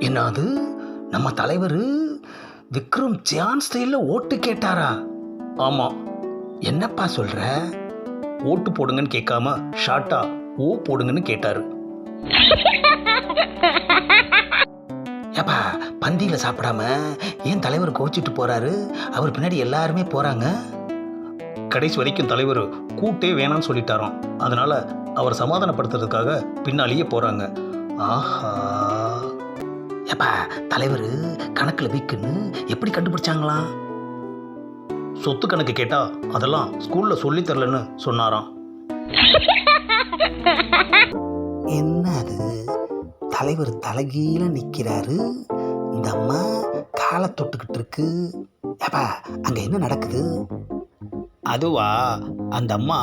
என்னது? நம்ம தலைவர் விக்ரம் சியான் ஸ்டைலில் ஓட்டு கேட்டாரா? ஆமாம் என்னப்பா சொல்கிற ஓட்டு போடுங்கன்னு கேட்காம ஷார்ட்டா ஓ போடுங்கன்னு கேட்டாரு. ஏப்பா பந்தியில் சாப்பிடாம ஏன் தலைவர் கோச்சிட்டு போறாரு? அவர் பின்னாடி எல்லாருமே போறாங்க? கடைசி வரைக்கும் தலைவர் கூட்டே வேணாம்னு சொல்லிட்டாராம். அதனால அவர் சமாதானப்படுத்துறதுக்காக பின்னாலேயே போறாங்க. ஆஹா. ஏப்பா தலைவர் கணக்கில் வீக்குன்னு எப்படி கண்டுபிடிச்சாங்களாம் சொத்து கணக்கு கேட்டா அதெல்லாம் ஸ்கூல்ல சொல்லி தரலன்னு சொன்னாராம். என்ன அது தலைவர் தலைகீழ நிற்கிறாரு இந்த அம்மா காலை தொட்டுக்கிட்டு இருக்கு. ஏப்பா அங்கே என்ன நடக்குது? அதுவா அந்த அம்மா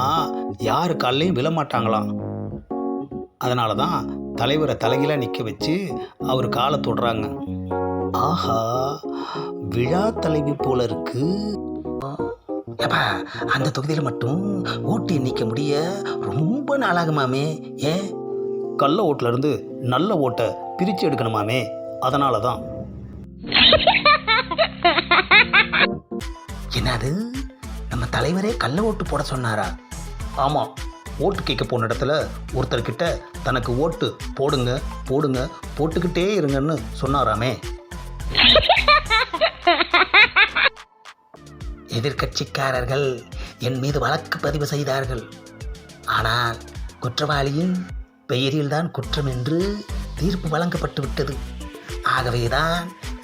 யாரு காலையும் விழமாட்டாங்களாம் அதனால தான் தலைவரை தலைகீழ நிற்க வச்சு அவர் காலை தொடுறாங்க. ஆஹா விழா தலைவி போல இருக்கு. ஏப்பா அந்த தொகுதியில் மட்டும் ஓட்டு எண்ணிக்க முடிய ரொம்ப நாளாகுமாமே ஏன் கள்ள ஓட்டுல இருந்து நல்ல ஓட்டை பிரித்து எடுக்கணுமாமே அதனால தான். என்னது? நம்ம தலைவரே கள்ள ஓட்டு போட சொன்னாரா? ஆமாம் ஓட்டு கேட்க போன இடத்துல ஒருத்தர்கிட்ட தனக்கு ஓட்டு போடுங்க போடுங்க போட்டுக்கிட்டே இருங்கன்னு சொன்னாராமே. எதிர்க்கட்சிக்காரர்கள் என் மீது வழக்கு பதிவு செய்தார்கள். ஆனால் குற்றவாளியின் பெயரில்தான் குற்றம் என்று தீர்ப்பு வழங்கப்பட்டு விட்டது. ஆகவேதான்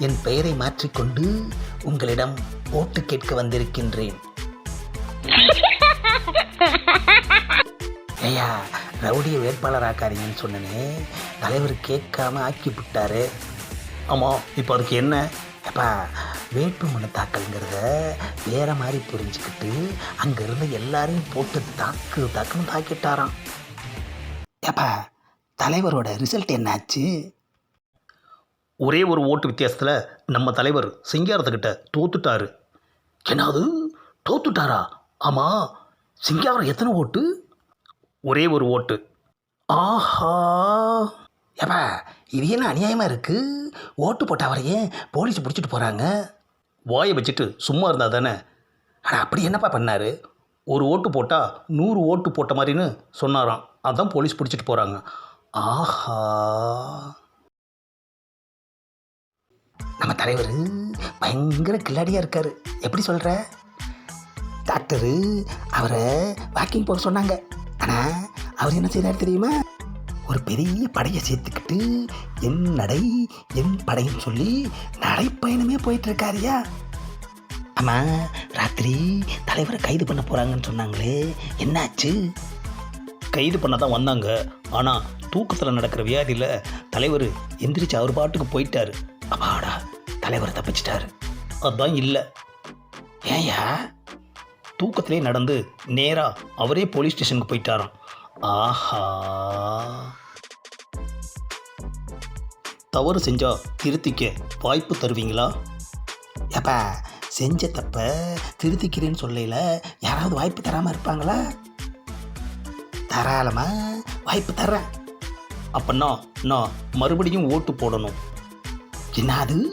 என் பெயரை மாற்றிக்கொண்டு உங்களிடம் ஓட்டு கேட்க வந்திருக்கின்றேன். ரவுடியை வேட்பாளராக்காதீங்கன்னு சொன்னனே. தலைவர் கேட்காம ஆக்கி விட்டாரு ஆமாம் இப்போ அதுக்கு என்ன? அப்பா வேட்பு மனு தாக்கல்ங்கிறத வேற மாதிரி புரிஞ்சுக்கிட்டு அங்கே இருந்த எல்லாரையும் போட்டு தாக்கு தாக்குன்னு தாக்கிட்டாராம். ஏப்பா தலைவரோட ரிசல்ட் என்னாச்சு? ஒரே ஒரு ஓட்டு வித்தியாசத்தில் நம்ம தலைவர் சிங்காரத்துக்கிட்ட தோத்துட்டாரு. என்னது? தோத்துட்டாரா? ஆமாம் சிங்காரம் எத்தனை ஓட்டு? ஒரே ஒரு ஓட்டு. ஆஹா. ஏப்பா இது என்ன அநியாயமாக இருக்குது ஓட்டு போட்ட அவரை ஏன் போலீஸ் பிடிச்சிட்டு போகிறாங்க வாயை வச்சுட்டு சும்மா இருந்தா தானே? ஆனால் அப்படி என்னப்பா பண்ணார்? ஒரு ஓட்டு போட்டால் நூறு ஓட்டு போட்ட மாதிரின்னு சொன்னாராம். அதான் போலீஸ் பிடிச்சிட்டு போகிறாங்க ஆஹா. நம்ம தலைவர் பயங்கர கில்லாடியாக இருக்கார். எப்படி சொல்கிற டாக்டரு அவரை வாக்கிங் போக சொன்னாங்க. ஆனால் அவர் என்ன செய்தார் தெரியுமா? ஒரு பெரிய படையை சேர்த்துக்கிட்டு என் நடை என் படைன்னு சொல்லி நடைப்பயணமே போயிட்டு இருக்காருயா ஆமாம் ராத்திரி தலைவரை கைது பண்ண போகிறாங்கன்னு சொன்னாங்களே என்னாச்சு? கைது பண்ண தான் வந்தாங்க. ஆனால் தூக்கத்தில் நடக்கிற வியாதியில் தலைவர் எந்திரிச்சு அவர் பாட்டுக்கு போயிட்டாரு. அப்பாடா தலைவர் தப்பிச்சிட்டாரு. அதான் இல்லை. ஏயா தூக்கத்திலே நடந்து நேராக அவரே போலீஸ் ஸ்டேஷனுக்கு போயிட்டாராம். ஆஹா. தவறு செஞ்சால் திருத்திக்க வாய்ப்பு தருவீங்களா? ஏப்பா செஞ்ச தப்ப திருத்திக்கிறேன்னு சொல்லல யாராவது வாய்ப்பு தராமல் இருப்பாங்களா? தாராளமா? வாய்ப்பு தர்றேன். அப்படின்னா நான் மறுபடியும் ஓட்டு போடணும். என்னது?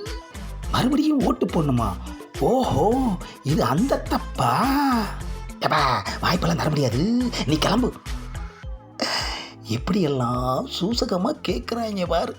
மறுபடியும் ஓட்டு போடணுமா? ஓஹோ இது அந்த தப்பா? எப்பா வாய்ப்பெல்லாம் தர முடியாது. நீ கிளம்பு. எப்படியெல்லாம் சூசகமாக கேட்குறாங்க பாரு.